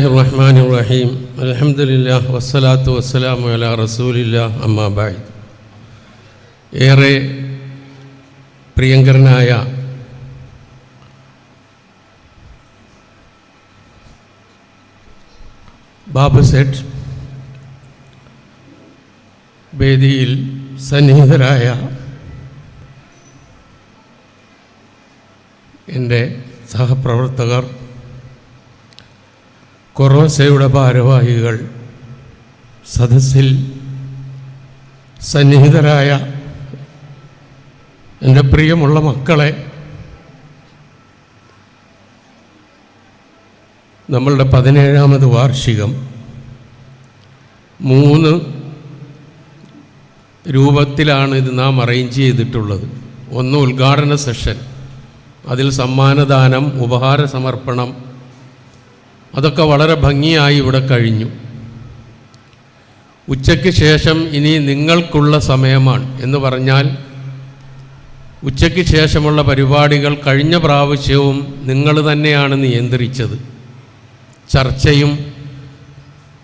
الله الرحمن الرحيم الحمد لله والصلاة والسلام على رسول الله أما بعد ഏറെ പ്രിയങ്കരനായ ബാബു സെറ്റ് വേദിയിൽ സന്നിഹിതരായ എൻ്റെ സഹപ്രവർത്തകർ കൊറോസയുടെ ഭാരവാഹികൾ സദസ്സിൽ സന്നിഹിതരായ എന്റെ പ്രിയമുള്ള മക്കളെ നമ്മളുടെ പതിനേഴാമത് വാർഷികം മൂന്ന് രൂപത്തിലാണ് ഇത് നാം അറേഞ്ച് ചെയ്തിട്ടുള്ളത്. ഒന്ന് ഉദ്ഘാടന സെഷൻ അതിൽ സമ്മാനദാനം ഉപഹാര സമർപ്പണം അതൊക്കെ വളരെ ഭംഗിയായി ഇവിടെ കഴിഞ്ഞു. ഉച്ചയ്ക്ക് ശേഷം ഇനി നിങ്ങൾക്കുള്ള സമയമാണ് എന്ന് പറഞ്ഞാൽ ഉച്ചയ്ക്ക് ശേഷമുള്ള പരിപാടികൾ കഴിഞ്ഞ പ്രാവശ്യവും നിങ്ങൾ തന്നെയാണ് നിയന്ത്രിച്ചത്. ചർച്ചയും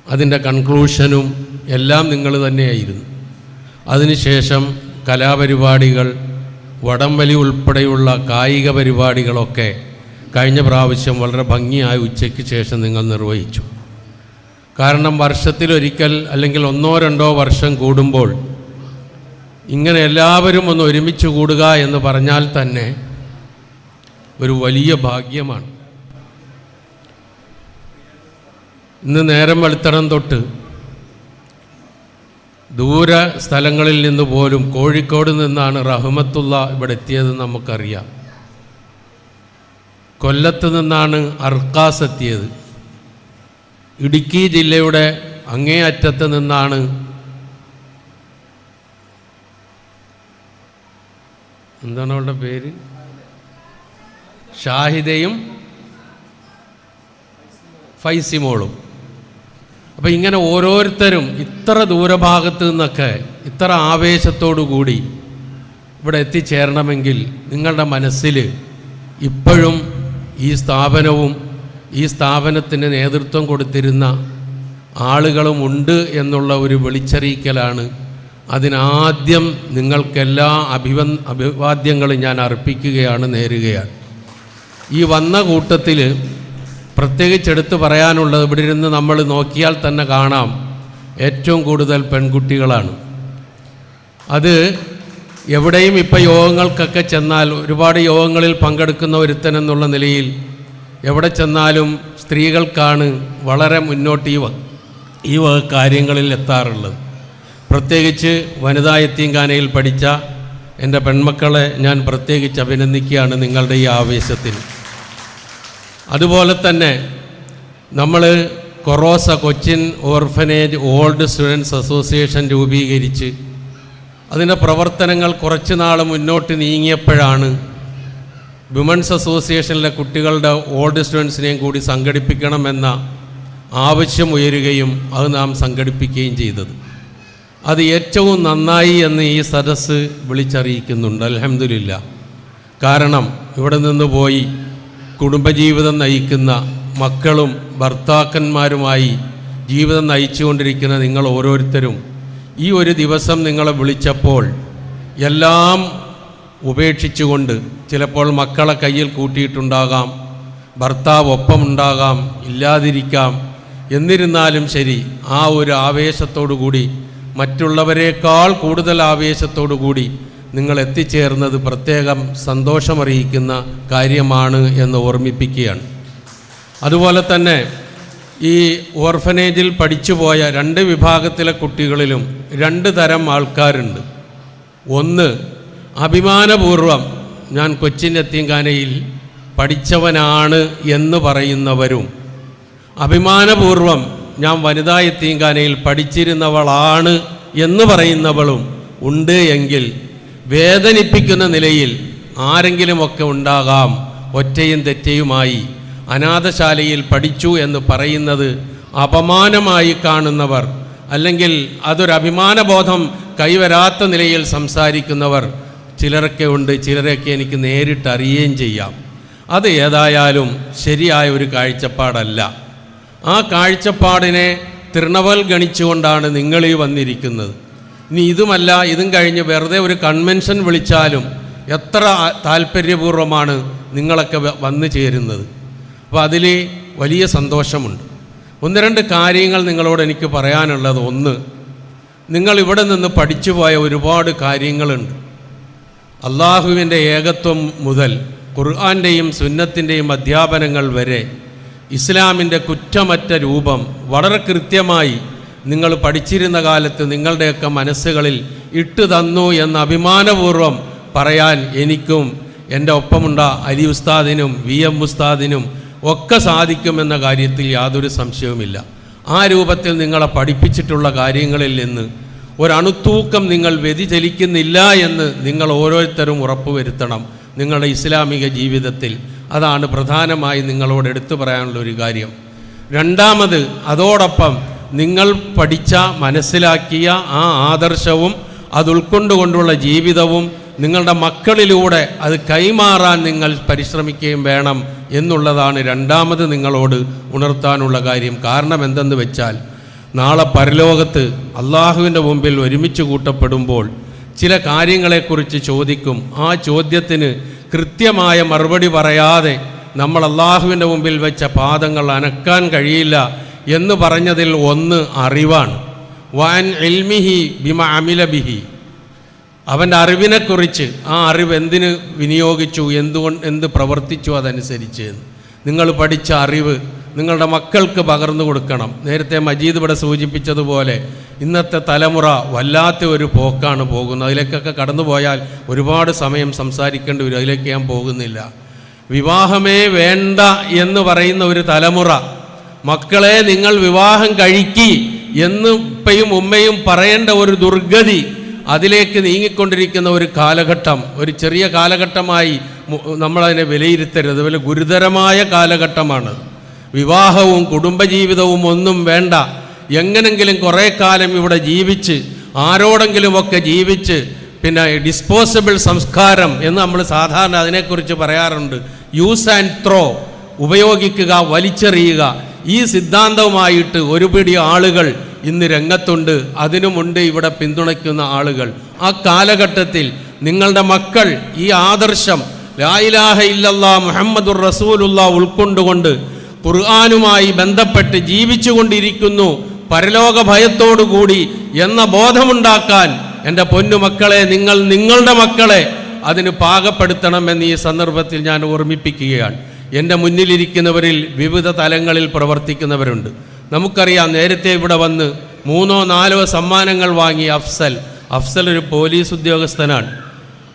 അതിന്റെ കൺക്ലൂഷനും എല്ലാം നിങ്ങൾ തന്നെയായിരുന്നു. അതിനുശേഷം കലാപരിപാടികൾ വടംവലി ഉൾപ്പെടെയുള്ള കായിക പരിപാടികളൊക്കെ കഴിഞ്ഞ പ്രാവശ്യം വളരെ ഭംഗിയായ ഉച്ചയ്ക്ക് ശേഷം നിങ്ങൾ നിർവഹിച്ചു. കാരണം വർഷത്തിലൊരിക്കൽ അല്ലെങ്കിൽ ഒന്നോ രണ്ടോ വർഷം കൂടുമ്പോൾ ഇങ്ങനെ എല്ലാവരും ഒന്ന് ഒരുമിച്ച് കൂടുക എന്ന് പറഞ്ഞാൽ തന്നെ ഒരു വലിയ ഭാഗ്യമാണ്. ഇന്ന് നേരം വെളുത്തണം തൊട്ട് ദൂര സ്ഥലങ്ങളിൽ നിന്ന് പോലും കോഴിക്കോട് നിന്നാണ് റഹ്മത്തുള്ള ഇവിടെ എത്തിയത് നമുക്കറിയാം. കൊല്ലത്ത് നിന്നാണ് അർക്കാസ് എത്തിയത്. ഇടുക്കി ജില്ലയുടെ അങ്ങേ അറ്റത്ത് നിന്നാണ് എന്താണ് അവളുടെ പേര്? ഷാഹിദയും ഫൈസിമോളും. അപ്പം ഇങ്ങനെ ഓരോരുത്തരും ഇത്ര ദൂരഭാഗത്ത് നിന്നൊക്കെ ഇത്ര ആവേശത്തോടു കൂടി ഇവിടെ എത്തിച്ചേരണമെങ്കിൽ നിങ്ങളുടെ മനസ്സിൽ ഇപ്പോഴും ഈ സ്ഥാപനവും ഈ സ്ഥാപനത്തിന് നേതൃത്വം കൊടുത്തിരുന്ന ആളുകളും ഉണ്ട് എന്നുള്ള ഒരു വെളിച്ചറിയിക്കലാണ്. അതിനാദ്യം നിങ്ങൾക്കെല്ലാ അഭിവ അഭിവാദ്യങ്ങളും ഞാൻ അർപ്പിക്കുകയാണ് നേരുകയാണ്. ഈ വന്ന കൂട്ടത്തിൽ പ്രത്യേകിച്ച് എടുത്തു പറയാനുള്ളത് ഇവിടെ ഇരുന്ന് നമ്മൾ നോക്കിയാൽ തന്നെ കാണാം. ഏറ്റവും കൂടുതൽ പെൺകുട്ടികളാണ്. അത് എവിടെയും ഇപ്പോൾ യോഗങ്ങൾക്കൊക്കെ ചെന്നാൽ ഒരുപാട് യോഗങ്ങളിൽ പങ്കെടുക്കുന്ന ഒരുത്തൻ എന്നുള്ള നിലയിൽ എവിടെ ചെന്നാലും സ്ത്രീകൾക്കാണ് വളരെ മുന്നോട്ട് ഈ ഈ വക കാര്യങ്ങളിൽ എത്താറുള്ളത്. പ്രത്യേകിച്ച് വനിതാ എത്തീങ്കാനയിൽ പഠിച്ച എന്റെ പെൺമക്കളെ ഞാൻ പ്രത്യേകിച്ച് അഭിനന്ദിക്കുകയാണ് നിങ്ങളുടെ ഈ ആവേശത്തിന് അതുപോലെ തന്നെ നമ്മൾ കൊറോസ Cochin orphanage old students association രൂപീകരിച്ച് അതിന്റെ പ്രവർത്തനങ്ങൾ കുറച്ച് നാൾ മുന്നോട്ട് നീങ്ങിയപ്പോഴാണ് വിമൻസ് അസോസിയേഷനിലെ കുട്ടികളുടെ ഓൾഡ് സ്റ്റുഡൻസിനെയും കൂടി സംഘടിപ്പിക്കണമെന്ന ആവശ്യം ഉയരുകയും അത് നാം സംഘടിപ്പിക്കുകയും ചെയ്തത്. അത് ഏറ്റവും നന്നായി എന്ന് ഈ സദസ്സ് വിളിച്ചറിയിക്കുന്നുണ്ട് അലഹമില്ല കാരണം ഇവിടെ നിന്ന് പോയി കുടുംബജീവിതം നയിക്കുന്ന മക്കളും ഭർത്താക്കന്മാരുമായി ജീവിതം നയിച്ചുകൊണ്ടിരിക്കുന്ന നിങ്ങൾ ഓരോരുത്തരും ഈ ഒരു ദിവസം നിങ്ങളെ വിളിച്ചപ്പോൾ എല്ലാം ഉപേക്ഷിച്ചുകൊണ്ട് ചിലപ്പോൾ മക്കളെ കയ്യിൽ കൂട്ടിയിട്ടുണ്ടാകാം ഭർത്താവ് ഒപ്പമുണ്ടാകാം ഇല്ലാതിരിക്കാം. എന്നിരുന്നാലും ശരി ആ ഒരു ആവേശത്തോടു കൂടി മറ്റുള്ളവരെക്കാൾ കൂടുതൽ ആവേശത്തോടു കൂടി നിങ്ങൾ എത്തിച്ചേർന്നത് പ്രത്യേകം സന്തോഷമറിയിക്കുന്ന കാര്യമാണ് എന്ന് ഓർമ്മിപ്പിക്കുകയാണ്. അതുപോലെ തന്നെ ഈ ഓർഫനേജിൽ പഠിച്ചു പോയ രണ്ട് വിഭാഗത്തിലെ കുട്ടികളിലും രണ്ട് തരം ആൾക്കാരുണ്ട്. ഒന്ന് അഭിമാനപൂർവം ഞാൻ കൊച്ചിൻ എത്തിങ്കാനയിൽ പഠിച്ചവനാണ് എന്ന് പറയുന്നവരും. അഭിമാനപൂർവം ഞാൻ വനിതാ എത്തിങ്കാനയിൽ പഠിച്ചിരുന്നവളാണ് എന്ന് പറയുന്നവളും ഉണ്ട് എങ്കിൽ വേദനിപ്പിക്കുന്ന നിലയിൽ ആരെങ്കിലുമൊക്കെ ഉണ്ടാകാം. ഒറ്റയും തെറ്റയുമായി അനാഥശാലയിൽ പഠിച്ചു എന്ന് പറയുന്നത് അപമാനമായി കാണുന്നവർ അല്ലെങ്കിൽ അതൊരു അഭിമാനബോധം കൈവരാത്ത നിലയിൽ സംസാരിക്കുന്നവർ ചിലരൊക്കെ ഉണ്ട് ചിലരൊക്കെ എനിക്ക് നേരിട്ട് അറിയുകയും ചെയ്യാം. അത് ഏതായാലും ശരിയായ ഒരു കാഴ്ചപ്പാടല്ല. ആ കാഴ്ചപ്പാടിനെ തൃണവൽ ഗണിച്ചുകൊണ്ടാണ് നിങ്ങൾ ഈ വന്നിരിക്കുന്നത്. ഇനി ഇതുമല്ല ഇതും കഴിഞ്ഞ് വെറുതെ ഒരു കൺവെൻഷൻ വിളിച്ചാലും എത്ര താല്പര്യപൂർവമാണ് നിങ്ങളൊക്കെ വന്നു ചേരുന്നത്. അപ്പോൾ അതിൽ വലിയ സന്തോഷമുണ്ട്. ഒന്ന് രണ്ട് കാര്യങ്ങൾ നിങ്ങളോട് എനിക്ക് പറയാനുള്ളത്. ഒന്ന് നിങ്ങൾ ഇവിടെ നിന്ന് പഠിച്ചു പോയ ഒരുപാട് കാര്യങ്ങളുണ്ട്. അള്ളാഹുവിന്റെ ഏകത്വം മുതൽ ഖുർആാന്റെയും സുന്നത്തിന്റെയും അധ്യാപനങ്ങൾ വരെ ഇസ്ലാമിന്റെ കുറ്റമറ്റ രൂപം വളരെ കൃത്യമായി നിങ്ങൾ പഠിച്ചിരുന്ന കാലത്ത് നിങ്ങളുടെയൊക്കെ മനസ്സുകളിൽ ഇട്ടു തന്നു എന്ന് അഭിമാനപൂർവം പറയാൻ എനിക്കും എന്റെ ഒപ്പമുണ്ട അലി ഉസ്താദിനും വി എം ഉസ്താദിനും ഒക്കെ സാധിക്കുമെന്ന കാര്യത്തിൽ യാതൊരു സംശയവുമില്ല. ആ രൂപത്തിൽ നിങ്ങളെ പഠിപ്പിച്ചിട്ടുള്ള കാര്യങ്ങളിൽ നിന്ന് ഒരണുത്തൂക്കം നിങ്ങൾ വ്യതിചലിക്കുന്നില്ല എന്ന് നിങ്ങൾ ഓരോരുത്തരും ഉറപ്പുവരുത്തണം നിങ്ങളുടെ ഇസ്ലാമിക ജീവിതത്തിൽ. അതാണ് പ്രധാനമായി നിങ്ങളോട് എടുത്തു പറയാനുള്ള ഒരു കാര്യം. രണ്ടാമത് അതോടൊപ്പം നിങ്ങൾ പഠിച്ച മനസ്സിലാക്കിയ ആ ആദർശവും അത് ഉൾക്കൊണ്ടുകൊണ്ടുള്ള ജീവിതവും നിങ്ങളുടെ മക്കളിലൂടെ അത് കൈമാറാൻ നിങ്ങൾ പരിശ്രമിക്കുകയും വേണം എന്നുള്ളതാണ് രണ്ടാമത് നിങ്ങളോട് ഉണർത്താനുള്ള കാര്യം. കാരണം എന്തെന്ന് വെച്ചാൽ നാളെ പരലോകത്ത് അള്ളാഹുവിന്റെ മുമ്പിൽ ഒരുമിച്ച് കൂട്ടപ്പെടുമ്പോൾ ചില കാര്യങ്ങളെക്കുറിച്ച് ചോദിക്കും. ആ ചോദ്യത്തിന് കൃത്യമായ മറുപടി പറയാതെ നമ്മൾ അള്ളാഹുവിന്റെ മുമ്പിൽ വെച്ച പാദങ്ങൾ അനക്കാൻ കഴിയില്ല എന്ന് പറഞ്ഞതിൽ ഒന്ന് അറിവാണ്. വാൻ എൽമിഹി ബിമ അമില ബിഹി. അവന്റെ അറിവിനെക്കുറിച്ച് ആ അറിവ് എന്തിന് വിനിയോഗിച്ചു എന്തുകൊണ്ട് എന്ത് പ്രവർത്തിച്ചു അതനുസരിച്ച്. നിങ്ങൾ പഠിച്ച അറിവ് നിങ്ങളുടെ മക്കൾക്ക് പകർന്നു കൊടുക്കണം. നേരത്തെ മജീദ് ഇവിടെ സൂചിപ്പിച്ചതുപോലെ ഇന്നത്തെ തലമുറ വല്ലാത്ത ഒരു പോക്കാണ് പോകുന്നത്. അതിലേക്കൊക്കെ കടന്നു പോയാൽ ഒരുപാട് സമയം സംസാരിക്കേണ്ടി വരും. അതിലേക്ക് ഞാൻ പോകുന്നില്ല. വിവാഹമേ വേണ്ട എന്ന് പറയുന്ന ഒരു തലമുറ മക്കളെ നിങ്ങൾ വിവാഹം കഴിക്കി എന്ന് ഉപ്പയും ഉമ്മയും പറയേണ്ട ഒരു ദുർഗതി അതിലേക്ക് നീങ്ങിക്കൊണ്ടിരിക്കുന്ന ഒരു കാലഘട്ടം ഒരു ചെറിയ കാലഘട്ടമായി നമ്മളതിനെ വിലയിരുത്തരുത്. അതുപോലെ ഗുരുതരമായ കാലഘട്ടമാണ്. വിവാഹവും കുടുംബജീവിതവും ഒന്നും വേണ്ട. എങ്ങനെങ്കിലും കുറേ കാലം ഇവിടെ ജീവിച്ച് ആരോടെങ്കിലുമൊക്കെ ജീവിച്ച് പിന്നെ ഡിസ്പോസിബിൾ സംസ്കാരം എന്ന് നമ്മൾ സാധാരണ അതിനെക്കുറിച്ച് പറയാറുണ്ട്. യൂസ് ആൻഡ് ത്രോ ഉപയോഗിക്കുക വലിച്ചെറിയുക. ഈ സിദ്ധാന്തവുമായിട്ട് ഒരുപിടി ആളുകൾ ഇന്ന് രംഗത്തുണ്ട്. അതിനുമുണ്ട് ഇവിടെ പിന്തുണയ്ക്കുന്ന ആളുകൾ. ആ കാലഘട്ടത്തിൽ നിങ്ങളുടെ മക്കൾ ഈ ആദർശം ലായിലാഹ ഇല്ലല്ലാ മുഹമ്മദുർ റസൂലുള്ള ഉൾക്കൊണ്ടുകൊണ്ട് ഖുർആാനുമായി ബന്ധപ്പെട്ട് ജീവിച്ചുകൊണ്ടിരിക്കുന്നു. പരലോക ഭയത്തോടുകൂടി എന്ന ബോധമുണ്ടാക്കാൻ എന്റെ പൊന്നുമക്കളെ നിങ്ങൾ നിങ്ങളുടെ മക്കളെ അതിന് പാകപ്പെടുത്തണമെന്ന് ഈ സന്ദർഭത്തിൽ ഞാൻ ഓർമ്മിപ്പിക്കുകയാണ്. എന്റെ മുന്നിലിരിക്കുന്നവരിൽ വിവിധ തലങ്ങളിൽ പ്രവർത്തിക്കുന്നവരുണ്ട്. നമുക്കറിയാം നേരത്തെ ഇവിടെ വന്ന് മൂന്നോ നാലോ സമ്മാനങ്ങൾ വാങ്ങി അഫ്സൽ. അഫ്സൽ ഒരു പോലീസ് ഉദ്യോഗസ്ഥനാണ്.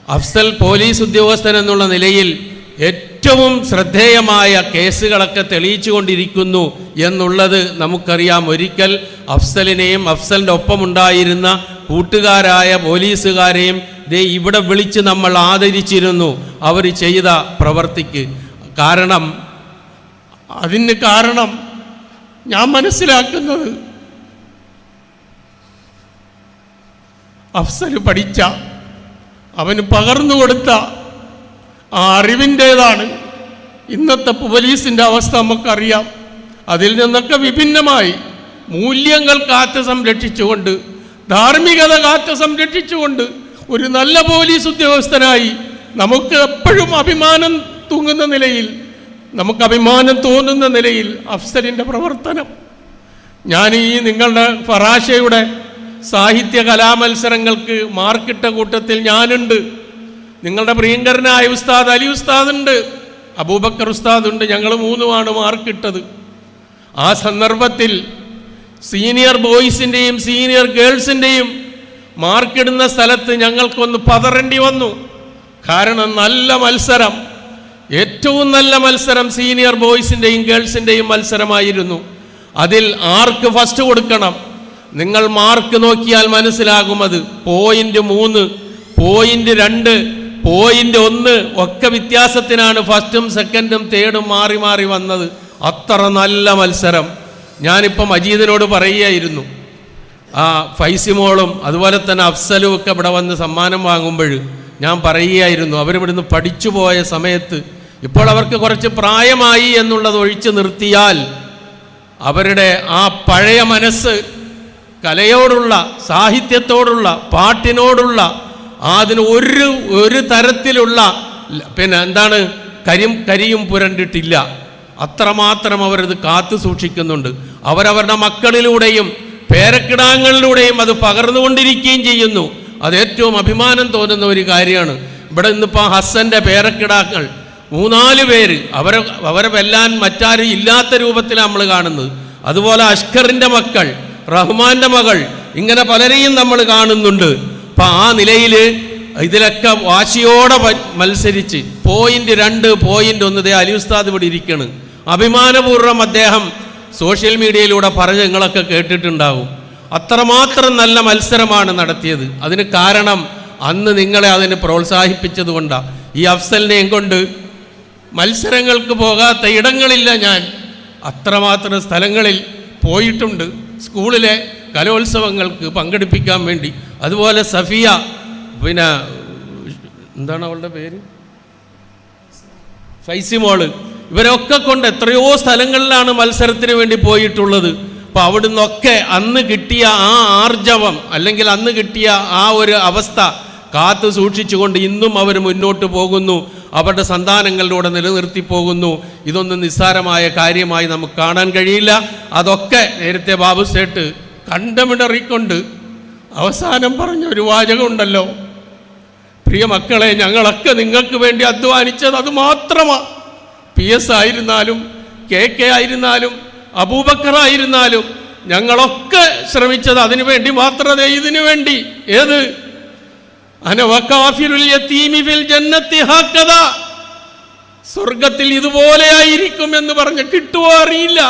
അഫ്സൽ പോലീസ് ഉദ്യോഗസ്ഥൻ എന്നുള്ള നിലയിൽ ഏറ്റവും ശ്രദ്ധേയമായ കേസുകളൊക്കെ തെളിയിച്ചുകൊണ്ടിരിക്കുന്നു എന്നുള്ളത് നമുക്കറിയാം. ഒരിക്കൽ അഫ്സലിനെയും അഫ്സലിന്റെ ഒപ്പമുണ്ടായിരുന്ന കൂട്ടുകാരായ പോലീസുകാരെയും ദേ ഇവിടെ വിളിച്ച് നമ്മൾ ആദരിച്ചിരുന്നു. അവർ ചെയ്ത പ്രവർത്തിക്ക്. കാരണം അതിന് കാരണം ഞാൻ മനസ്സിലാക്കുന്നത് അഫ്സൽ പഠിച്ച അവന് പകർന്നു കൊടുത്ത ആ അറിവിന്റേതാണ്. ഇന്നത്തെ പോലീസിന്റെ അവസ്ഥ നമുക്കറിയാം. അതിൽ നിന്നൊക്കെ വിഭിന്നമായി മൂല്യങ്ങൾ കാത്തു സംരക്ഷിച്ചുകൊണ്ട് ധാർമ്മികത കാത്തു സംരക്ഷിച്ചുകൊണ്ട് ഒരു നല്ല പോലീസ് ഉദ്യോഗസ്ഥനായി നമുക്ക് എപ്പോഴും അഭിമാനം തൂങ്ങുന്ന നിലയിൽ നമുക്ക് അഭിമാനം തോന്നുന്ന നിലയിൽ അഫ്സലിന്റെ പ്രവർത്തനം. ഞാൻ ഈ നിങ്ങളുടെ ഫറാഷയുടെ സാഹിത്യ കലാമത്സരങ്ങൾക്ക് മാർക്കിട്ട കൂട്ടത്തിൽ ഞാനുണ്ട്. നിങ്ങളുടെ പ്രിയങ്കരനായ ഉസ്താദ് അലി ഉസ്താദ് ഉണ്ട് അബൂബക്കർ ഉസ്താദ് ഉണ്ട് ഞങ്ങൾ മൂന്നുമാണ് മാർക്കിട്ടത്. ആ സന്ദർഭത്തിൽ സീനിയർ ബോയ്സിന്റെയും സീനിയർ ഗേൾസിന്റെയും മാർക്കിടുന്ന സ്ഥലത്ത് ഞങ്ങൾക്കൊന്ന് പതറേണ്ടി വന്നു. കാരണം നല്ല മത്സരം. ഏറ്റവും നല്ല മത്സരം സീനിയർ ബോയ്സിന്റെയും ഗേൾസിന്റെയും മത്സരമായിരുന്നു. അതിൽ ആർക്ക് ഫസ്റ്റ് കൊടുക്കണം? നിങ്ങൾ മാർക്ക് നോക്കിയാൽ മനസ്സിലാകും അത്. പോയിന്റ് മൂന്ന് പോയിന്റ് രണ്ട് പോയിന്റ് ഒന്ന് ഒക്കെ വ്യത്യാസത്തിനാണ് ഫസ്റ്റും സെക്കൻഡും തേർഡും മാറി മാറി വന്നത്. അത്ര നല്ല മത്സരം. ഞാനിപ്പം മജീദിനോട് പറയുകയായിരുന്നു. ആ ഫൈസിമോളും അതുപോലെ തന്നെ അഫ്സലും ഒക്കെ ഇവിടെ വന്ന് സമ്മാനം വാങ്ങുമ്പോൾ ഞാൻ പറയുകയായിരുന്നു അവരിവിടുന്ന് പഠിച്ചു പോയ സമയത്ത് ഇപ്പോൾ അവർക്ക് കുറച്ച് പ്രായമായി എന്നുള്ളത് ഒഴിച്ചു നിർത്തിയാൽ അവരുടെ ആ പഴയ മനസ്സ് കലയോടുള്ള സാഹിത്യത്തോടുള്ള പാട്ടിനോടുള്ള അതിന് ഒരു ഒരു തരത്തിലുള്ള പിന്നെ എന്താണ് കരിയും കരിയും പുരണ്ടിട്ടില്ല. അത്രമാത്രം അവരത് കാത്തു സൂക്ഷിക്കുന്നുണ്ട്. അവരവരുടെ മക്കളിലൂടെയും പേരക്കിടാങ്ങളിലൂടെയും അത് പകർന്നുകൊണ്ടിരിക്കുകയും ചെയ്യുന്നു. അത് ഏറ്റവും അഭിമാനം തോന്നുന്ന ഒരു കാര്യമാണ്. ഇവിടെ ഇന്നിപ്പോൾ ഹസ്സന്റെ പേരക്കിടാക്കൾ മൂന്നാൽ പേര് അവരെ അവരെ വെല്ലാൻ മറ്റാരും ഇല്ലാത്ത രൂപത്തിലാണ് നമ്മൾ കാണുന്നത്. അതുപോലെ അഷ്കറിന്റെ മക്കൾ റഹ്മാന്റെ മകൾ ഇങ്ങനെ പലരെയും നമ്മൾ കാണുന്നുണ്ട്. അപ്പം ആ നിലയിൽ ഇതിലൊക്കെ വാശിയോടെ മത്സരിച്ച് പോയിന്റ് രണ്ട് പോയിന്റ് ഒന്ന് ദേ അലി ഉസ്താദ് ഇവിടെ ഇരിക്കണ്. അഭിമാനപൂർവം അദ്ദേഹം സോഷ്യൽ മീഡിയയിലൂടെ പറഞ്ഞ് നിങ്ങളൊക്കെ കേട്ടിട്ടുണ്ടാവും. അത്രമാത്രം നല്ല മത്സരമാണ് നടത്തിയത്. അതിന് കാരണം അന്ന് നിങ്ങളെ അതിന് പ്രോത്സാഹിപ്പിച്ചത് കൊണ്ടാണ് ഈ അഫ്സലിനെയും കൊണ്ട് മത്സരങ്ങൾക്ക് പോകാത്ത ഇടങ്ങളില്ല ഞാൻ. അത്രമാത്രം സ്ഥലങ്ങളിൽ പോയിട്ടുണ്ട്. സ്കൂളിലെ കലോത്സവങ്ങൾക്ക് പങ്കെടുപ്പിക്കാൻ വേണ്ടി. അതുപോലെ സഫിയ പിന്നെ എന്താണ് അവളുടെ പേര്? ഫൈസിമോൾ. ഇവരൊക്കെ കൊണ്ട് എത്രയോ സ്ഥലങ്ങളിലാണ് മത്സരത്തിന് വേണ്ടി പോയിട്ടുള്ളത്. അപ്പോൾ അവിടുന്നൊക്കെ അന്ന് കിട്ടിയ ആ ആർജവം അല്ലെങ്കിൽ അന്ന് കിട്ടിയ ആ ഒരു അവസ്ഥ കാത്തു സൂക്ഷിച്ചുകൊണ്ട് ഇന്നും അവർ മുന്നോട്ട് പോകുന്നു. അവരുടെ സന്താനങ്ങളിലൂടെ നിലനിർത്തി പോകുന്നു. ഇതൊന്നും നിസ്സാരമായ കാര്യമായി നമുക്ക് കാണാൻ കഴിയില്ല. അതൊക്കെ നേരത്തെ ബാബു സേട്ട് കണ്ടമിടറിക്കൊണ്ട് അവസാനം പറഞ്ഞ ഒരു വാചകമുണ്ടല്ലോ. പ്രിയ മക്കളെ ഞങ്ങളൊക്കെ നിങ്ങൾക്ക് വേണ്ടി അധ്വാനിച്ചത് അത് മാത്രമാണ് പി എസ് ആയിരുന്നാലും കെ കെ ആയിരുന്നാലും അബൂബക്കർ ആയിരുന്നാലും ഞങ്ങളൊക്കെ ശ്രമിച്ചത് അതിനു വേണ്ടി മാത്രമേ ഇതിനു വേണ്ടി. ഏത്? സ്വർഗത്തിൽ ഇതുപോലെ ആയിരിക്കും എന്ന് പറഞ്ഞ് കിട്ടുവോ അറിയില്ല.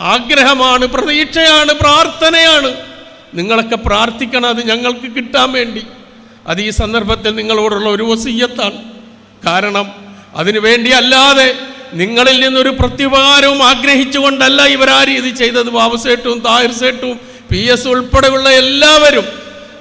ആഗ്രഹമാണ് പ്രതീക്ഷയാണ് പ്രാർത്ഥനയാണ്. നിങ്ങളൊക്കെ പ്രാർത്ഥിക്കണം അത് ഞങ്ങൾക്ക് കിട്ടാൻ വേണ്ടി. അത് ഈ സന്ദർഭത്തിൽ നിങ്ങളോടുള്ള ഒരു വസീയത്താണ്. കാരണം അതിനു വേണ്ടി അല്ലാതെ നിങ്ങളിൽ നിന്നൊരു പ്രത്യുപകാരവും ആഗ്രഹിച്ചുകൊണ്ടല്ല ഇവരാരും ഇത് ചെയ്തത്. ബാബുസേട്ടും താഹിർ സേട്ടും പി എസ് ഉൾപ്പെടെയുള്ള എല്ലാവരും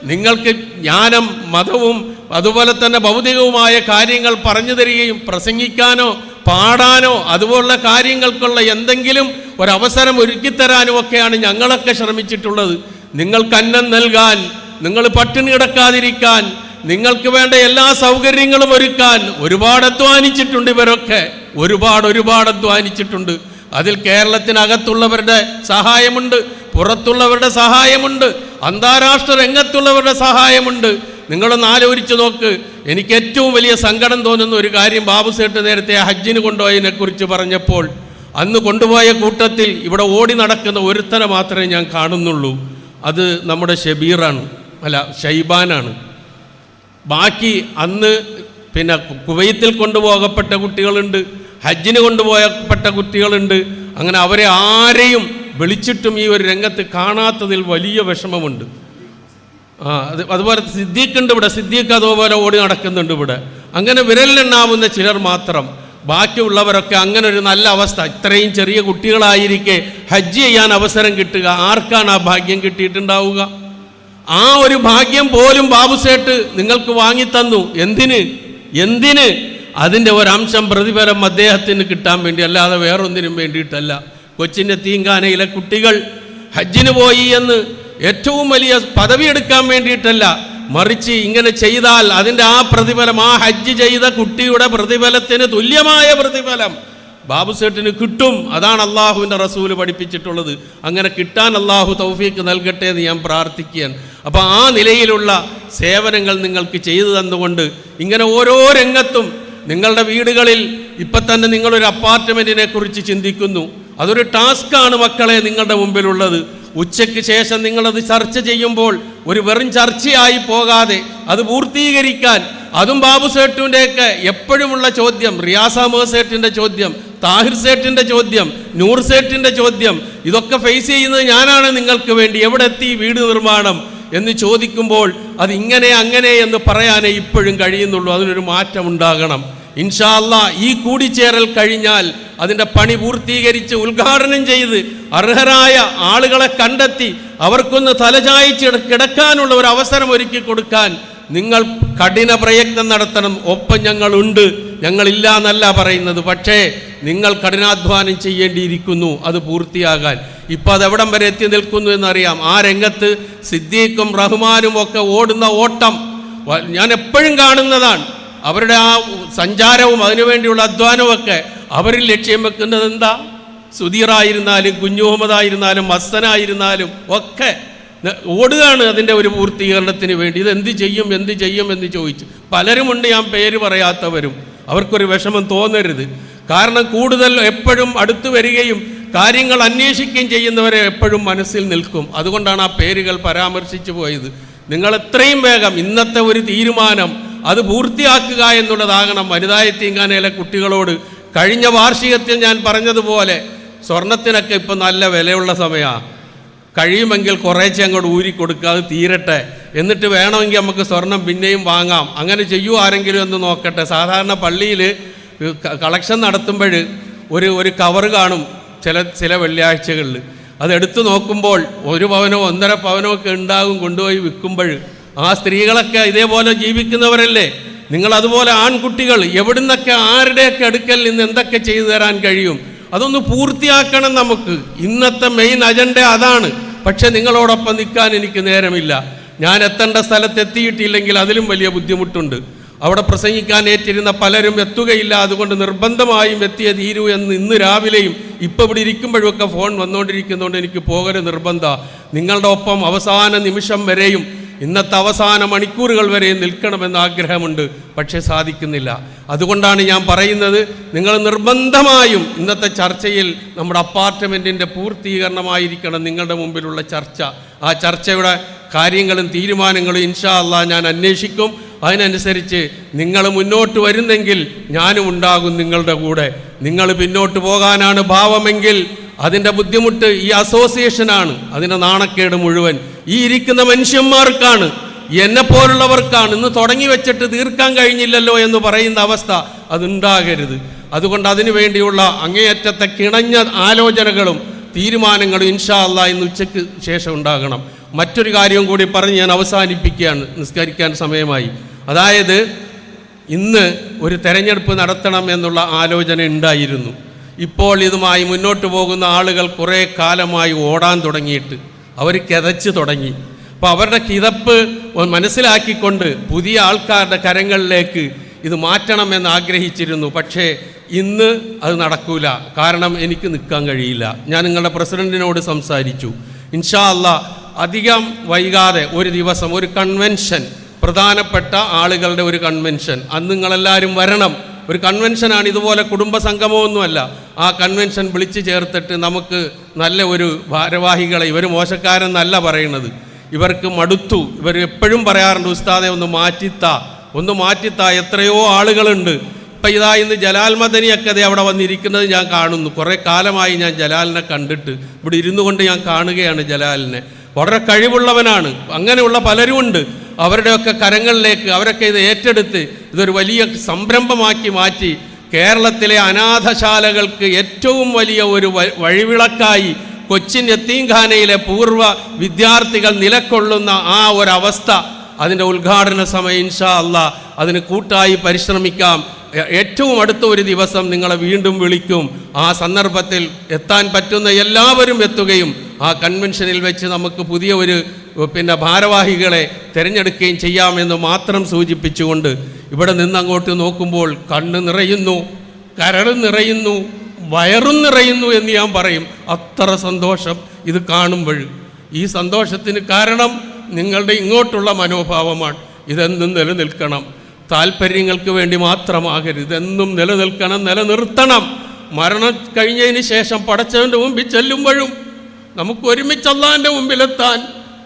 നിങ്ങൾക്ക് ജ്ഞാനം മതവും അതുപോലെ തന്നെ ഭൗതികവുമായ കാര്യങ്ങൾ പറഞ്ഞു തരികയും പ്രസംഗിക്കാനോ പാടാനോ അതുപോലുള്ള കാര്യങ്ങൾക്കുള്ള എന്തെങ്കിലും ഒരവസരം ഒരുക്കിത്തരാനും ഒക്കെയാണ് ഞങ്ങളൊക്കെ ശ്രമിച്ചിട്ടുള്ളത്. നിങ്ങൾക്ക് അന്നം നൽകാൻ നിങ്ങൾ പട്ടിണി കിടക്കാതിരിക്കാൻ നിങ്ങൾക്ക് വേണ്ട എല്ലാ സൗകര്യങ്ങളും ഒരുക്കാൻ ഒരുപാട് അധ്വാനിച്ചിട്ടുണ്ട് ഇവരൊക്കെ. ഒരുപാട് ഒരുപാട് അധ്വാനിച്ചിട്ടുണ്ട്. അതിൽ കേരളത്തിനകത്തുള്ളവരുടെ സഹായമുണ്ട് പുറത്തുള്ളവരുടെ സഹായമുണ്ട് അന്താരാഷ്ട്ര രംഗത്തുള്ളവരുടെ സഹായമുണ്ട്. നിങ്ങളൊന്ന് ആലോചിച്ച് നോക്ക്. എനിക്ക് ഏറ്റവും വലിയ സങ്കടം തോന്നുന്ന ഒരു കാര്യം ബാബു സേട്ട് നേരത്തെ ഹജ്ജിന് കൊണ്ടുപോയതിനെ കുറിച്ച് പറഞ്ഞപ്പോൾ അന്ന് കൊണ്ടുപോയ കൂട്ടത്തിൽ ഇവിടെ ഓടി നടക്കുന്ന ഒരുത്തനെ മാത്രമേ ഞാൻ കാണുന്നുള്ളൂ. അത് നമ്മുടെ ഷബീറാണ്. അല്ല ഷൈബാനാണ്. ബാക്കി അന്ന് പിന്നെ കുവൈത്തിൽ കൊണ്ടുപോകപ്പെട്ട കുട്ടികളുണ്ട് ഹജ്ജിന് കൊണ്ടുപോയപ്പെട്ട കുട്ടികളുണ്ട്. അങ്ങനെ അവരെ ആരെയും വിളിച്ചിട്ടും ഈ ഒരു രംഗത്ത് കാണാത്തതിൽ വലിയ വിഷമമുണ്ട്. ആ അത് അതുപോലെ സിദ്ദീഖുണ്ട് ഇവിടെ സിദ്ദീഖ് അതുപോലെ ഓടി നടക്കുന്നുണ്ട് ഇവിടെ. അങ്ങനെ വിരലിലെണ്ണാവുന്ന ചിലർ മാത്രം. ബാക്കിയുള്ളവരൊക്കെ അങ്ങനെ ഒരു നല്ല അവസ്ഥ. ഇത്രയും ചെറിയ കുട്ടികളായിരിക്കെ ഹജ്ജ് ചെയ്യാൻ അവസരം കിട്ടുക. ആർക്കാണ് ആ ഭാഗ്യം കിട്ടിയിട്ടുണ്ടാവുക? ആ ഒരു ഭാഗ്യം പോലും ബാബുസേട്ട് നിങ്ങൾക്ക് വാങ്ങിത്തന്നു. എന്തിന്? എന്തിന്? അതിന്റെ ഒരംശം പ്രതിഫലം അദ്ദേഹത്തിന് കിട്ടാൻ വേണ്ടി അല്ലാതെ വേറൊന്നിനും വേണ്ടിയിട്ടല്ല. കൊച്ചിന്റെ തീങ്കാനയിലെ കുട്ടികൾ ഹജ്ജിന് പോയി എന്ന് ഏറ്റവും വലിയ പദവി എടുക്കാൻ വേണ്ടിയിട്ടല്ല. മറിച്ച് ഇങ്ങനെ ചെയ്താൽ അതിന്റെ ആ പ്രതിഫലം ആ ഹജ്ജ് ചെയ്ത കുട്ടിയുടെ പ്രതിഫലത്തിന് തുല്യമായ പ്രതിഫലം. ബാബുസേട്ടിന് കിട്ടും. അതാണ് അള്ളാഹുവിന്റെ റസൂൽ പഠിപ്പിച്ചിട്ടുള്ളത്. അങ്ങനെ കിട്ടാൻ അള്ളാഹു തൗഫീക്ക് നൽകട്ടെ എന്ന് ഞാൻ പ്രാർത്ഥിക്കുകയാണ്. അപ്പോൾ ആ നിലയിലുള്ള സേവനങ്ങൾ നിങ്ങൾക്ക് ചെയ്തു തന്നുകൊണ്ട് ഇങ്ങനെ ഓരോ രംഗത്തും നിങ്ങളുടെ വീടുകളിൽ ഇപ്പം തന്നെ നിങ്ങളൊരു അപ്പാർട്ട്മെന്റിനെ കുറിച്ച് ചിന്തിക്കുന്നു. അതൊരു ടാസ്ക്കാണ് മക്കളെ നിങ്ങളുടെ മുമ്പിലുള്ളത്. ഉച്ചയ്ക്ക് ശേഷം നിങ്ങളത് ചർച്ച ചെയ്യുമ്പോൾ ഒരു വെറും ചർച്ചയായി പോകാതെ അത് പൂർത്തീകരിക്കാൻ അതും ബാബു സേട്ടുവിന്റെയൊക്കെ എപ്പോഴുമുള്ള ചോദ്യം റിയാസ സേട്ടിന്റെ ചോദ്യം താഹിർ സേട്ടിന്റെ ചോദ്യം നൂർ സേട്ടിന്റെ ചോദ്യം ഇതൊക്കെ ഫേസ് ചെയ്യുന്നത് ഞാനാണ് നിങ്ങൾക്ക് വേണ്ടി. എവിടെ എത്തി വീട് നിർമ്മാണം എന്ന് ചോദിക്കുമ്പോൾ അത് ഇങ്ങനെ അങ്ങനെ എന്ന് പറയാനേ ഇപ്പോഴും കഴിയുന്നുള്ളൂ. അതിനൊരു മാറ്റം ഉണ്ടാകണം. ഇൻഷാല്ല ഈ കൂടിച്ചേരൽ കഴിഞ്ഞാൽ അതിന്റെ പണി പൂർത്തീകരിച്ച് ഉദ്ഘാടനം ചെയ്ത് അർഹരായ ആളുകളെ കണ്ടെത്തി അവർക്കൊന്ന് തലചായ്ച്ച് കിടക്കാനുള്ള ഒരു അവസരം ഒരുക്കി കൊടുക്കാൻ നിങ്ങൾ കഠിന പ്രയത്നം നടത്തണം. ഒപ്പം ഞങ്ങളുണ്ട്. ഞങ്ങളില്ല എന്നല്ല പറയുന്നത്. പക്ഷേ നിങ്ങൾ കഠിനാധ്വാനം ചെയ്യേണ്ടിയിരിക്കുന്നു. അത് പൂർത്തിയാകാൻ. ഇപ്പം അതെവിടം വരെ എത്തി നിൽക്കുന്നു എന്നറിയാം. ആ രംഗത്ത് സിദ്ദീഖും റഹ്മാനും ഒക്കെ ഓടുന്ന ഓട്ടം ഞാൻ എപ്പോഴും കാണുന്നതാണ്. അവരുടെ ആ സഞ്ചാരവും അതിനുവേണ്ടിയുള്ള അധ്വാനവും ഒക്കെ അവരിൽ ലക്ഷ്യം വെക്കുന്നത് എന്താ? സുധീറായിരുന്നാലും കുഞ്ഞുഹമ്മദായിരുന്നാലും മസ്തനായിരുന്നാലും ഒക്കെ ഓടുകയാണ് അതിന്റെ ഒരു പൂർത്തീകരണത്തിന് വേണ്ടി. ഇത് എന്ത് ചെയ്യും എന്ത് ചെയ്യും എന്ന് ചോദിച്ചു. പലരുമുണ്ട് ഞാൻ പേര് പറയാത്തവരും. അവർക്കൊരു വിഷമം തോന്നരുത്. കാരണം കൂടുതൽ എപ്പോഴും അടുത്തു വരികയും കാര്യങ്ങൾ അന്വേഷിക്കുകയും ചെയ്യുന്നവരെ എപ്പോഴും മനസ്സിൽ നിൽക്കും. അതുകൊണ്ടാണ് ആ പേരുകൾ പരാമർശിച്ചു പോയത്. നിങ്ങൾ എത്രയും വേഗം ഇന്നത്തെ ഒരു തീരുമാനം അത് പൂർത്തിയാക്കുക എന്നുള്ളതാകണം. വനിതായത്തീങ്കാനയിലെ കുട്ടികളോട് കഴിഞ്ഞ വാർഷികത്തിൽ ഞാൻ പറഞ്ഞതുപോലെ സ്വർണത്തിനൊക്കെ ഇപ്പം നല്ല വിലയുള്ള സമയമാണ്. കഴിയുമെങ്കിൽ കുറേശ്ശെ അങ്ങോട്ട് ഊരി കൊടുക്കാതെ തീരട്ടെ. എന്നിട്ട് വേണമെങ്കിൽ നമുക്ക് സ്വർണം പിന്നെയും വാങ്ങാം. അങ്ങനെ ചെയ്യൂ ആരെങ്കിലും എന്ന് നോക്കട്ടെ. സാധാരണ പള്ളിയിൽ കളക്ഷൻ നടത്തുമ്പോൾ ഒരു ഒരു കവർ കാണും ചില ചില വെള്ളിയാഴ്ചകളിൽ. അതെടുത്ത് നോക്കുമ്പോൾ ഒരു പവനോ ഒന്നര പവനോ ഒക്കെ ഉണ്ടാകും കൊണ്ടുപോയി വിൽക്കുമ്പോൾ. ആ സ്ത്രീകളൊക്കെ ഇതേപോലെ ജീവിക്കുന്നവരല്ലേ? നിങ്ങൾ അതുപോലെ ആൺകുട്ടികൾ എവിടുന്നൊക്കെ ആരുടെയൊക്കെ അടുക്കൽ നിന്ന് എന്തൊക്കെ ചെയ്തു തരാൻ കഴിയും? അതൊന്ന് പൂർത്തിയാക്കണം നമുക്ക്. ഇന്നത്തെ മെയിൻ അജണ്ട അതാണ്. പക്ഷെ നിങ്ങളോടൊപ്പം നിൽക്കാൻ എനിക്ക് നേരമില്ല. ഞാൻ എത്തേണ്ട സ്ഥലത്ത് എത്തിയിട്ടില്ലെങ്കിൽ അതിലും വലിയ ബുദ്ധിമുട്ടുണ്ട്. അവിടെ പ്രസംഗിക്കാൻ ഏറ്റിരുന്ന പലരും എത്തുകയില്ല. അതുകൊണ്ട് നിർബന്ധമായും എത്തിയ തീരൂ എന്ന് ഇന്ന് രാവിലെയും ഇപ്പോൾ ഇവിടെ ഇരിക്കുമ്പോഴൊക്കെ ഫോൺ വന്നുകൊണ്ടിരിക്കുന്നതുകൊണ്ട് എനിക്ക് പോകരുത് നിർബന്ധ. നിങ്ങളുടെ ഒപ്പം അവസാന നിമിഷം വരെയും ഇന്നത്തെ അവസാന മണിക്കൂറുകൾ വരെയും നിൽക്കണമെന്ന് ആഗ്രഹമുണ്ട്. പക്ഷേ സാധിക്കുന്നില്ല. അതുകൊണ്ടാണ് ഞാൻ പറയുന്നത് നിങ്ങൾ നിർബന്ധമായും ഇന്നത്തെ ചർച്ചയിൽ നമ്മുടെ അപ്പാർട്ട്മെന്റിന്റെ പൂർത്തീകരണമായിരിക്കണം നിങ്ങളുടെ മുമ്പിലുള്ള ചർച്ച. ആ ചർച്ചയുടെ കാര്യങ്ങളും തീരുമാനങ്ങളും ഇൻഷാ അല്ലാ ഞാൻ അന്വേഷിക്കും. അതിനനുസരിച്ച് നിങ്ങൾ മുന്നോട്ട് വരുന്നെങ്കിൽ ഞാനും ഉണ്ടാകും നിങ്ങളുടെ കൂടെ. നിങ്ങൾ പിന്നോട്ട് പോകാനാണ് ഭാവമെങ്കിൽ അതിന്റെ ബുദ്ധിമുട്ട് ഈ അസോസിയേഷനാണ് അതിന്റെ നാണക്കേട് മുഴുവൻ. ഈ ഇരിക്കുന്ന മനുഷ്യന്മാർക്കാണ്. എന്നെ പോലുള്ളവർക്കാണ് ഇന്ന് തുടങ്ങി വെച്ചിട്ട് തീർക്കാൻ കഴിഞ്ഞില്ലല്ലോ എന്ന് പറയുന്ന അവസ്ഥ അതുണ്ടാകരുത്. അതുകൊണ്ട് അതിനു വേണ്ടിയുള്ള അങ്ങേയറ്റത്തെ കിണഞ്ഞ ആലോചനകളും തീരുമാനങ്ങളും ഇൻഷാ അല്ല ഇന്ന് ഉച്ചയ്ക്ക് ശേഷം ഉണ്ടാകണം. മറ്റൊരു കാര്യവും കൂടി പറഞ്ഞ് ഞാൻ അവസാനിപ്പിക്കുകയാണ്. നിസ്കരിക്കാൻ സമയമായി. അതായത് ഇന്ന് ഒരു തെരഞ്ഞെടുപ്പ് നടത്തണം എന്നുള്ള ആലോചന ഉണ്ടായിരുന്നു. ഇപ്പോൾ ഇതുമായി മുന്നോട്ട് പോകുന്ന ആളുകൾ കുറേ കാലമായി ഓടാൻ തുടങ്ങിയിട്ട്. അവർ കിതച്ച് തുടങ്ങി. അപ്പോൾ അവരുടെ കിതപ്പ് മനസ്സിലാക്കിക്കൊണ്ട് പുതിയ ആൾക്കാരുടെ കരങ്ങളിലേക്ക് ഇത് മാറ്റണം എന്ന് ആഗ്രഹിച്ചിരുന്നു. പക്ഷേ ഇന്ന് അത് നടക്കൂല. കാരണം എനിക്ക് നിൽക്കാൻ കഴിയില്ല. ഞാൻ നിങ്ങളുടെ പ്രസിഡന്റിനോട് സംസാരിച്ചു. ഇൻഷാ അല്ല അധികം വൈകാതെ ഒരു ദിവസം ഒരു കൺവെൻഷൻ പ്രധാനപ്പെട്ട ആളുകളുടെ ഒരു കൺവെൻഷൻ. അന്ന് നിങ്ങളെല്ലാവരും വരണം. ഒരു കൺവെൻഷനാണ് ഇതുപോലെ കുടുംബ സംഗമമൊന്നുമല്ല ആ കൺവെൻഷൻ വിളിച്ചു ചേർത്തിട്ട് നമുക്ക് നല്ല ഒരു ഭാരവാഹികളെ ഇവർ മോശക്കാരെന്നല്ല പറയുന്നത്. ഇവർക്ക് മടുത്തു. ഇവർ എപ്പോഴും പറയാറുണ്ട് ഉസ്താദെ ഒന്ന് മാറ്റിത്ത. ഒന്ന് മാറ്റിത്ത. എത്രയോ ആളുകളുണ്ട്. ഇപ്പം ഇതാ ഇന്ന് ജലാൽ മദനിയൊക്കെ ദേ അവിടെ വന്നിരിക്കുന്നത് ഞാൻ കാണുന്നു. കുറേ കാലമായി ഞാൻ ജലാലിനെ കണ്ടിട്ട് ഇവിടെ ഇരുന്നു കൊണ്ട് ഞാൻ കാണുകയാണ് ജലാലിനെ. വളരെ കഴിവുള്ളവനാണ്. അങ്ങനെയുള്ള പലരും ഉണ്ട്. അവരുടെയൊക്കെ കരങ്ങളിലേക്ക് അവരൊക്കെ ഇത് ഏറ്റെടുത്ത് ഇതൊരു വലിയ സംരംഭമാക്കി മാറ്റി. കേരളത്തിലെ അനാഥശാലകൾക്ക് ഏറ്റവും വലിയ ഒരു വഴിവിളക്കായി കൊച്ചിൻ യത്തീംഖാനയിലെ പൂർവ വിദ്യാർത്ഥികൾ നിലക്കൊള്ളുന്ന ആ ഒരവസ്ഥ അതിന്റെ ഉദ്ഘാടന സമയം ഇൻഷാ അല്ല അതിന് കൂട്ടായി പരിശ്രമിക്കാം. ഏറ്റവും അടുത്ത ഒരു ദിവസം നിങ്ങളെ വീണ്ടും വിളിക്കും. ആ സന്ദർഭത്തിൽ എത്താൻ പറ്റുന്ന എല്ലാവരും എത്തുകയും ആ കൺവെൻഷനിൽ വെച്ച് നമുക്ക് പുതിയ ഒരു പിന്നെ ഭാരവാഹികളെ തിരഞ്ഞെടുക്കുകയും ചെയ്യാമെന്ന് മാത്രം സൂചിപ്പിച്ചുകൊണ്ട് ഇവിടെ നിന്ന് അങ്ങോട്ട് നോക്കുമ്പോൾ കണ്ണ് നിറയുന്നു കരൾ നിറയുന്നു. വയറും നിറയുന്നു എന്ന് ഞാൻ പറയും. അത്ര സന്തോഷം ഇത് കാണുമ്പോൾ ഈ സന്തോഷത്തിന് കാരണം നിങ്ങളുടെ ഇങ്ങോട്ടുള്ള മനോഭാവമാണ്. ഇതെന്നും നിലനിൽക്കണം. താല്പര്യങ്ങൾക്ക് വേണ്ടി മാത്രമാകരുത്. ഇതെന്നും നിലനിൽക്കണം നിലനിർത്തണം. മരണം കഴിഞ്ഞതിന് ശേഷം പടച്ചവന്റെ മുമ്പിൽ ചെല്ലുമ്പോഴും നമുക്ക് ഒരുമിച്ച് അള്ളാന്റെ മുമ്പിലെത്താൻ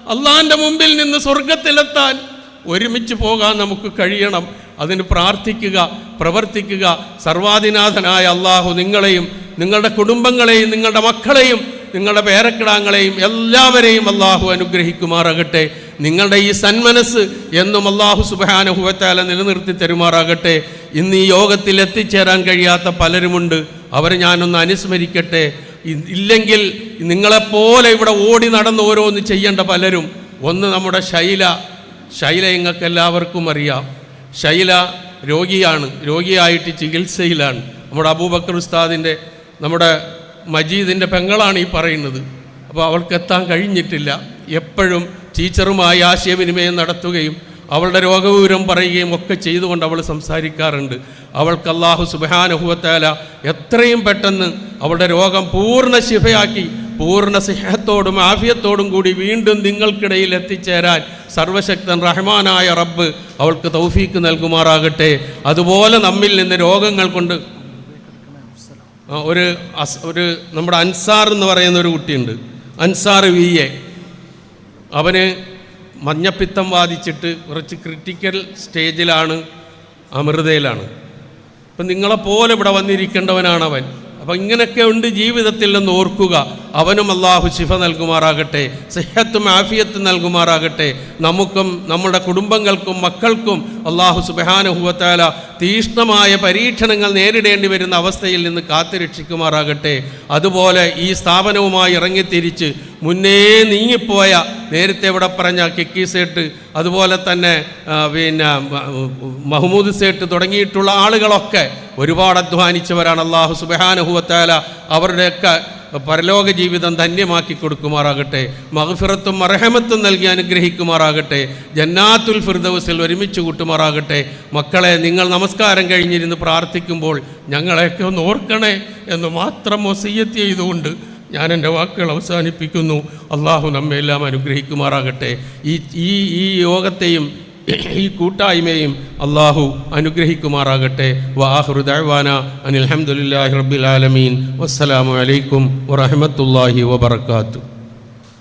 അള്ളാന്റെ മുമ്പിൽ നിന്ന് സ്വർഗത്തിലെത്താൻ ഒരുമിച്ച് പോകാൻ നമുക്ക് കഴിയണം. അതിന് പ്രാർത്ഥിക്കുക പ്രവർത്തിക്കുക. സർവാധിനാഥനായ അള്ളാഹു നിങ്ങളെയും നിങ്ങളുടെ കുടുംബങ്ങളെയും നിങ്ങളുടെ മക്കളെയും നിങ്ങളുടെ പേരക്കിടാങ്ങളെയും എല്ലാവരെയും അള്ളാഹു അനുഗ്രഹിക്കുമാറാകട്ടെ. നിങ്ങളുടെ ഈ സന്മനസ് എന്നും അള്ളാഹു സുബാനുഭവത്താല നിലനിർത്തി തരുമാറാകട്ടെ. ഇന്ന് ഈ യോഗത്തിൽ എത്തിച്ചേരാൻ കഴിയാത്ത പലരുമുണ്ട്. അവരെ ഞാനൊന്ന് അനുസ്മരിക്കട്ടെ. ഇല്ലെങ്കിൽ നിങ്ങളെപ്പോലെ ഇവിടെ ഓടി നടന്ന് ഓരോന്ന് ചെയ്യേണ്ട പലരും. ഒന്ന് നമ്മുടെ ശൈല. ശൈല നിങ്ങൾക്ക് എല്ലാവർക്കും അറിയാം. ശൈല രോഗിയാണ് രോഗിയായിട്ട് ചികിത്സയിലാണ്. നമ്മുടെ അബൂബക്കർ ഉസ്താദിന്റെ നമ്മുടെ മജീദിന്റെ പെങ്ങളാണ് ഈ പറയുന്നത്. അപ്പോൾ അവൾക്ക് എത്താൻ കഴിഞ്ഞിട്ടില്ല. എപ്പോഴും ടീച്ചറുമായി ആശയവിനിമയം നടത്തുകയും അവളുടെ രോഗവിവരം പറയുകയും ഒക്കെ ചെയ്തുകൊണ്ട് അവൾ സംസാരിക്കാറുണ്ട്. അവൾക്ക് അള്ളാഹു സുബാനുഭവത്തേല എത്രയും പെട്ടെന്ന് അവളുടെ രോഗം പൂർണ ശിഫയാക്കി പൂർണ സിഹത്തോടും ആഫിയത്തോടും കൂടി വീണ്ടും നിങ്ങൾക്കിടയിൽ എത്തിച്ചേരാൻ സർവശക്തൻ റഹ്മാനായ റബ്ബ് അവൾക്ക് തൗഫീക്ക് നൽകുമാറാകട്ടെ. അതുപോലെ നമ്മിൽ നിന്ന് രോഗങ്ങൾ കൊണ്ട് ഒരു ഒരു നമ്മുടെ അൻസാർ എന്ന് പറയുന്ന ഒരു കുട്ടിയുണ്ട്. Ansar V A. അവന് മഞ്ഞപ്പിത്തം ബാധിച്ചിട്ട് കുറച്ച് ക്രിട്ടിക്കൽ സ്റ്റേജിലാണ് അമൃതയിലാണ്. അപ്പം നിങ്ങളെപ്പോലെ ഇവിടെ വന്നിരിക്കേണ്ടവനാണ് അവൻ അപ്പം ഇങ്ങനെയൊക്കെ ഉണ്ട് ജീവിതത്തിൽ നിന്ന് ഓർക്കുക. അവനും അള്ളാഹു ശിഫ നൽകുമാറാകട്ടെ സിഹത്തും ആഫിയത്തും നൽകുമാറാകട്ടെ. നമുക്കും നമ്മുടെ കുടുംബങ്ങൾക്കും മക്കൾക്കും അള്ളാഹു സുബഹാനുഭവത്താല തീഷ്ണമായ പരീക്ഷണങ്ങൾ നേരിടേണ്ടി വരുന്ന അവസ്ഥയിൽ നിന്ന് കാത്തുരക്ഷിക്കുമാറാകട്ടെ. അതുപോലെ ഈ സ്ഥാപനവുമായി ഇറങ്ങിത്തിരിച്ച് മുന്നേ നീങ്ങിപ്പോയ നേരത്തെ ഇവിടെ പറഞ്ഞ കിക്കി സേട്ട് അതുപോലെ തന്നെ പിന്നെ മഹ്മൂദ് സേട്ട് തുടങ്ങിയിട്ടുള്ള ആളുകളൊക്കെ ഒരുപാട് അധ്വാനിച്ചവരാണ് അള്ളാഹു സുബാനുഹുവത്താല അവരുടെയൊക്കെ പരലോക ജീവിതം ധന്യമാക്കി കൊടുക്കുമാറാകട്ടെ മഹഫിറത്തും അർഹമത്തും നൽകി അനുഗ്രഹിക്കുമാറാകട്ടെ ജന്നാത്തുൽ ഫിർദൗസിൽ ഒരുമിച്ച് കൂട്ടുമാറാകട്ടെ. മക്കളെ നിങ്ങൾ നമസ്കാരം കഴിഞ്ഞിരുന്ന് പ്രാർത്ഥിക്കുമ്പോൾ ഞങ്ങളെയൊക്കെ ഒന്ന് ഓർക്കണേ എന്ന് മാത്രം ഒസയ്യത്ത് ചെയ്തുകൊണ്ട് ഞാൻ എന്റെ വാക്കുകൾ അവസാനിപ്പിക്കുന്നു. അള്ളാഹു നമ്മെല്ലാം അനുഗ്രഹിക്കുമാറാകട്ടെ. ഈ ഈ ഈ യോഗത്തെയും ഈ കൂട്ടായ്മയും അള്ളാഹു അനുഗ്രഹിക്കുമാറാകട്ടെ. വാഹൃദാന അനിൽഹമുല്ലാഹി അനിൽ ഹംദുലില്ലാഹി റബ്ബിൽ ആലമീൻ.